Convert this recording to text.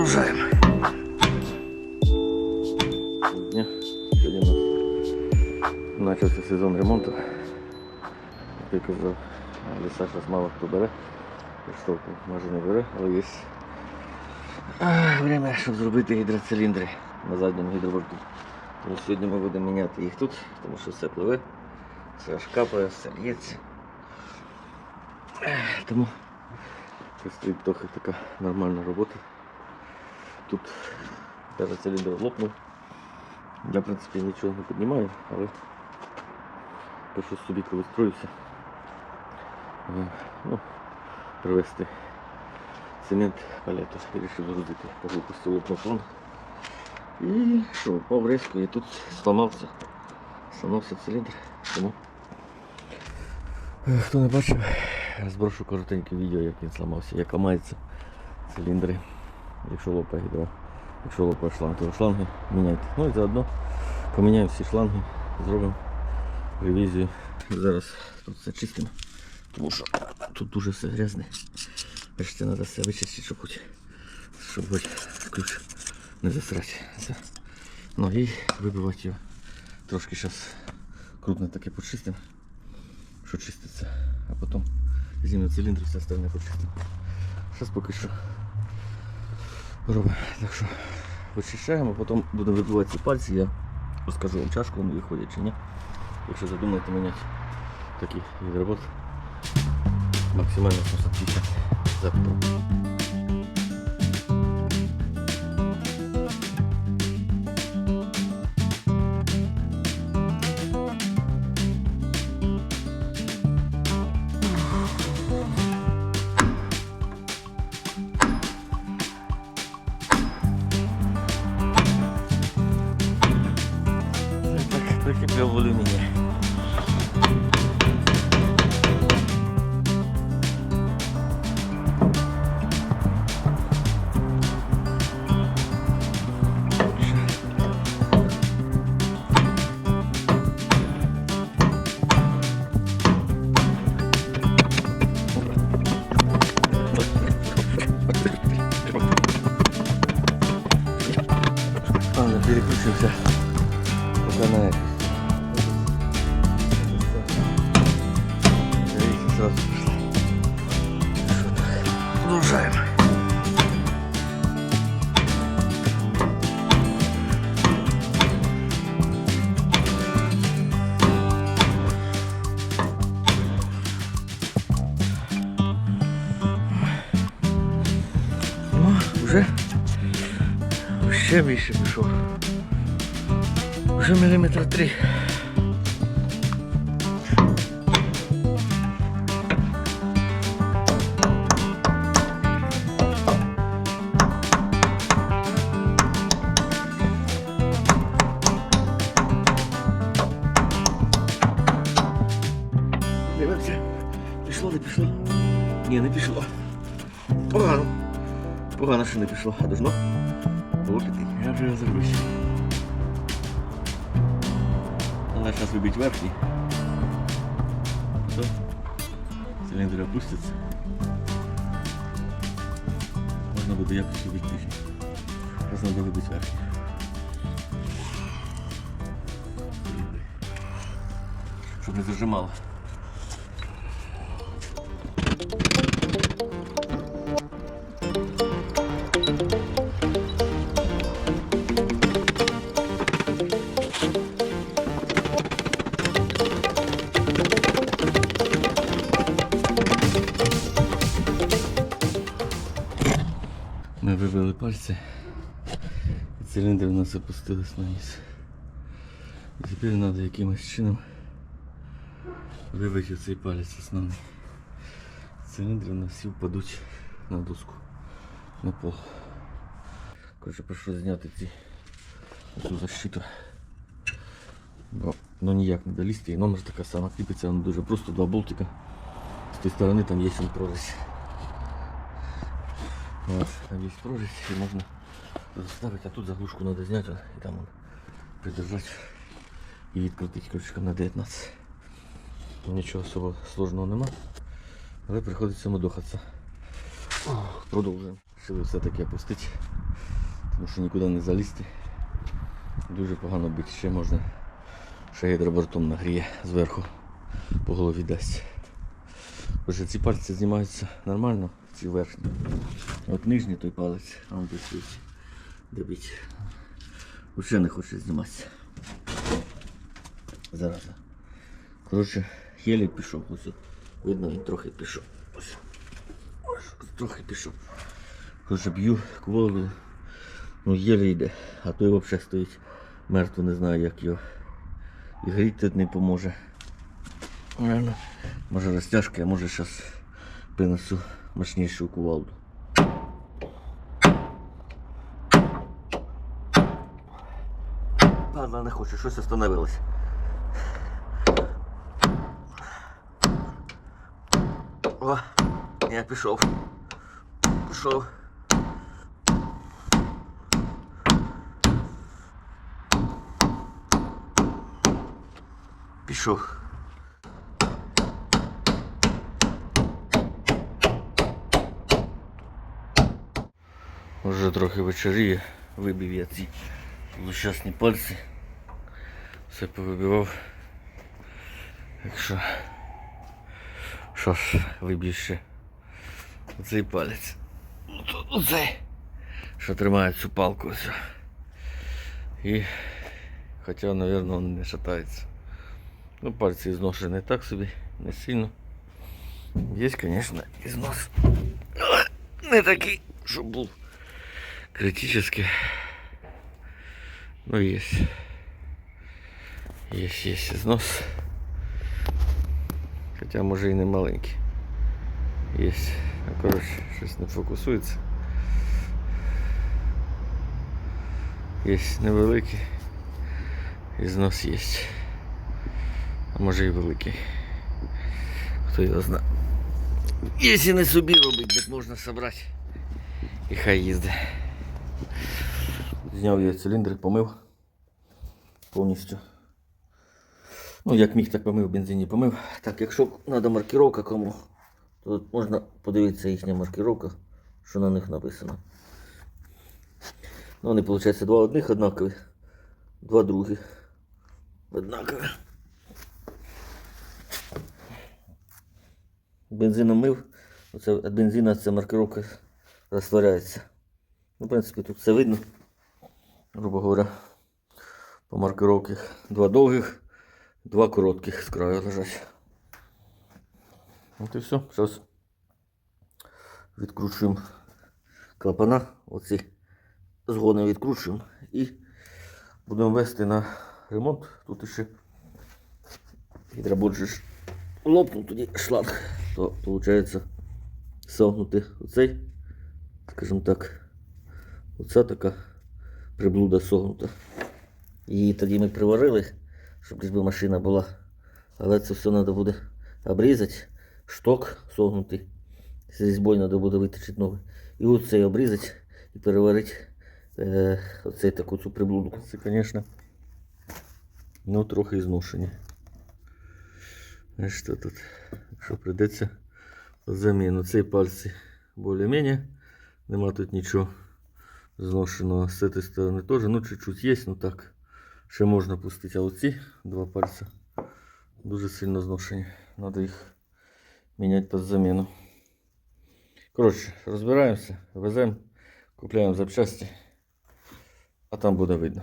Продовжаємо. Дня. Сьогодні у нас почався сезон ремонту. Як я казав, ліса зараз мало хто бере. Штовху майже не бере, але є время, щоб зробити гідроциліндри на задньому гідроборту. Тому сьогодні ми будемо міняти їх тут, тому що все пливе, все аж капає, все лється. Тому предстоїть трохи така нормальна робота. Тут даже циліндр лопнув. Я в принципі нічого не піднімаю, але пишу собі, коли строюся. Е, Ну, привезти цемент палету вирішив загрузити по глупості лопнув. І що, впав резко і тут зламався. Зламався циліндр. Тому хто не бачив, зброшу коротеньке відео, як він зламався, як ламаються циліндри, якщо лопає гідро. Якщо лопає шланг, то шланги міняйте. Ну і заодно поміняємо всі шланги, зробимо ревізію. Зараз тут все чистимо, тому що тут дуже все грязне. Це треба все вичистити, щоб хоч щоб хоч ключ не засрати. Ну і вибивати його. Трошки зараз крупно таке почистимо, що чиститься, а потім знімемо циліндр, все остальне почистимо. Зараз поки що робимо. Так що почищаємо, потім будемо вибивати ці пальці, я розкажу вам чашку, вони виходять чи ні. Якщо задумаєте міняти такий гідробот, максимально 750 за в алюминия. Ладно, переключимся. Пока на это. Так? Продолжаем. Ну, уже ще більше пішов. Вже міліметр три. Пішло, не пішло? Ні, не пішло. Погано. Погано, що не пішло. А должно? Було піти. Я вже розробився. Надо сейчас выбить верхний. Потом цилиндр опустится. Можно буде якось вибити нижній. Зараз треба вибити верхній. Щоб не зажимало. Ми вибили пальці. І циліндри у нас опустились на низ. І тепер треба якимось чином вибити цей палець основний. Циліндри у нас всі впадуть на доску, на пол. Коротше, прошу зняти ці цю защиту. Бо ну ніяк не долізти. І номер така сама кріпиться, воно дуже просто два болтика. З тієї сторони там є прорізь. Вот, есть прорезь, и можно заставить, а тут заглушку надо снять вот, и там он придержать и відкрутити ключиком на 19. Нічого особо сложного нема, але приходиться мудохатися. Продовжуємо. Вирішили все-таки опустити, тому що нікуди не залізти. Дуже погано бити, ще можна ще гідробортом нагріє зверху по голові дасть. Боже, ці пальці знімаються нормально, ці верхні. От нижній той палець, а он десь добить. Взагалі не хоче зніматися. Зараз. Коротше, єлі пішов. Ось. Видно, він трохи пішов. Ось. Ось, трохи пішов. Коротше, б'ю кволу. Ну, єлі йде. А той взагалі стоїть мертво, не знаю як його. І гріти не поможе. Може розтяжка, а може зараз принесу мощнішу кувалду. Ладно, не хочу, щось остановилось. О, я пішов. Пішов. Пішов. Вже трохи вечоріє, вибив я ці злощасні пальці. Все повибивав. Якщо що ж, виб'ю ще оцей палець. Ну, Оцей, що тримає цю палку ось. І хоча, мабуть, він не шатається. Ну, пальці зношені так собі, не сильно. Є, звісно, і знос. Але не такий, щоб був критически. Ну, есть. Есть, есть износ. Хоча може і не маленький. Есть. Ну, коротше, щось не фокусується. Є невеликий. Ізнос є. А може і великий. Хто його знає. Якщо не собі робить, так можна зібрати. І хай їздить. Зняв я циліндр, помив повністю. Ну, як міг, так помив, бензині помив. Так, якщо треба маркировка кому, то можна подивитися їхня маркировка, що на них написано. Ну, вони, виходить, два одних однакові, два других однакові. Бензином мив, оце від бензина ця маркировка розтворяється. Ну, в принципі, тут все видно. Грубо говоря, по маркировці два довгих, два коротких з краю лежать. От і все. Зараз відкручуємо клапана. Оці згодом відкручуємо і будемо вести на ремонт. Тут ще гідробот лопнув тоді шланг, то виходить согнути оцей, скажімо так, оця така приблуда согнута. Її тоді ми приварили, щоб десь машина була. Але це все треба буде обрізати, шток согнутий. З різьбою треба буде виточити новий. І оцей обрізати і переварити е, оцей таку цю приблуду. Це, звісно, ну трохи зношені. А що тут? Якщо прийдеться заміну. Цей пальці більш-менш. Нема тут нічого зношеного. З цієї сторони теж. Ну, чуть-чуть є, ну так. Ще можна пустити. А оці два пальця дуже сильно зношені. Треба їх міняти під заміну. Коротше, розбираємося, веземо, купляємо запчасті, а там буде видно.